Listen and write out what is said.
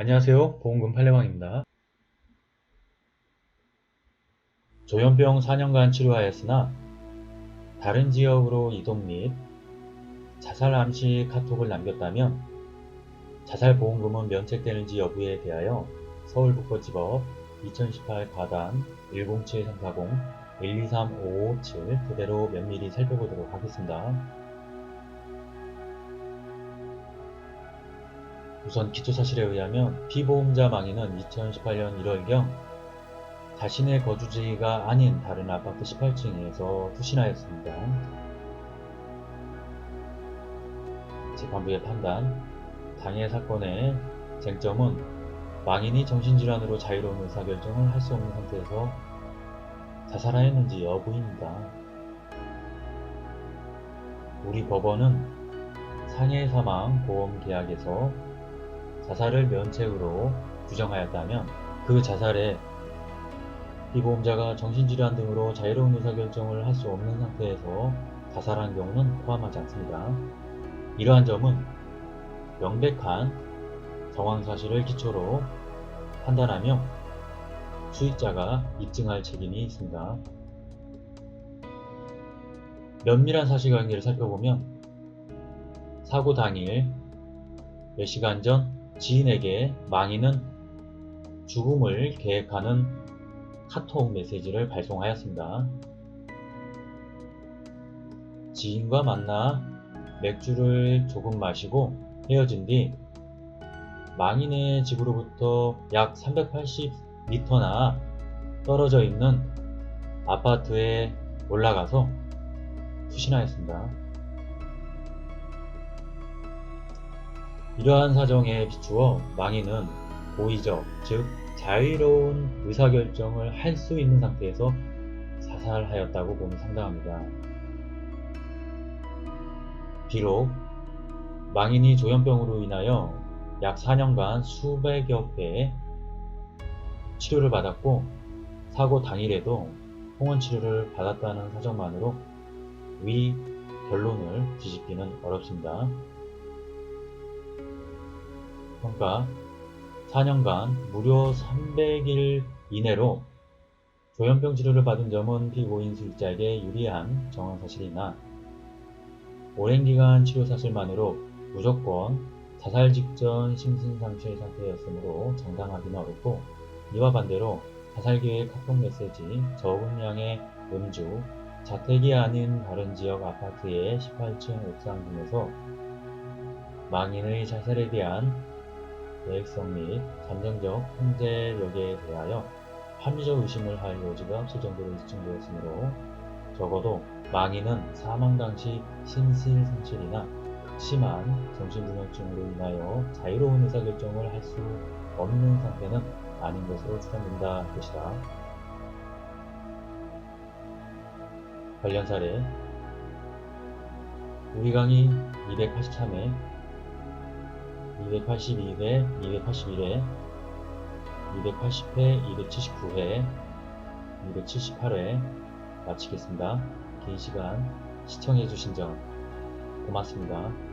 안녕하세요. 보험금 팔례방입니다. 조현병 4년간 치료하였으나 다른 지역으로 이동 및 자살 암시 카톡을 남겼다면 자살 보험금은 면책되는지 여부에 대하여 서울북부지법 2018 가단 107340 123557 그대로 면밀히 살펴보도록 하겠습니다. 우선 기초사실에 의하면 피보험자 망인은 2018년 1월경 자신의 거주지가 아닌 다른 아파트 18층에서 투신하였습니다. 재판부의 판단, 당해 사건의 쟁점은 망인이 정신질환으로 자유로운 의사결정을 할 수 없는 상태에서 자살하였는지 여부입니다. 우리 법원은 상해 사망 보험 계약에서 자살을 면책으로 규정하였다면 그 자살에 피보험자가 정신질환 등으로 자유로운 의사결정을 할 수 없는 상태에서 자살한 경우는 포함하지 않습니다. 이러한 점은 명백한 정황 사실을 기초로 판단하며 수익자가 입증할 책임이 있습니다. 면밀한 사실관계를 살펴보면 사고 당일 몇 시간 전 지인에게 망인은 죽음을 계획하는 카톡 메시지를 발송하였습니다. 지인과 만나 맥주를 조금 마시고 헤어진 뒤 망인의 집으로부터 약 380m나 떨어져 있는 아파트에 올라가서 투신하였습니다. 이러한 사정에 비추어 망인은 고의적, 즉 자유로운 의사결정을 할 수 있는 상태에서 자살하였다고 봄이 상당합니다. 비록 망인이 조현병으로 인하여 약 4년간 수백여 회 치료를 받았고 사고 당일에도 홍원 치료를 받았다는 사정만으로 위 결론을 뒤집기는 어렵습니다. 평가 4년간 무려 300일 이내로 조현병 치료를 받은 점은 피고인 수익자에게 유리한 정황 사실이나 오랜 기간 치료 사실만으로 무조건 자살 직전 심신상실 상태였으므로 장담하기는 어렵고 이와 반대로 자살 계획 카톡 메시지, 적은 양의 음주, 자택이 아닌 다른 지역 아파트의 18층 옥상 등에서 망인의 자살에 대한 계획성 및 잠정적 통제력에 대하여 합리적 의심을 할 여지가 없을 정도로 입증되었으므로 적어도 망인은 사망 당시 신실상실이나 극심한 정신분열증으로 인하여 자유로운 의사결정을 할 수 없는 상태는 아닌 것으로 추정된다 것이다. 관련 사례 우리 강의 283회 282회, 281회, 280회, 279회, 278회 마치겠습니다. 긴 시간 시청해주신 점 고맙습니다.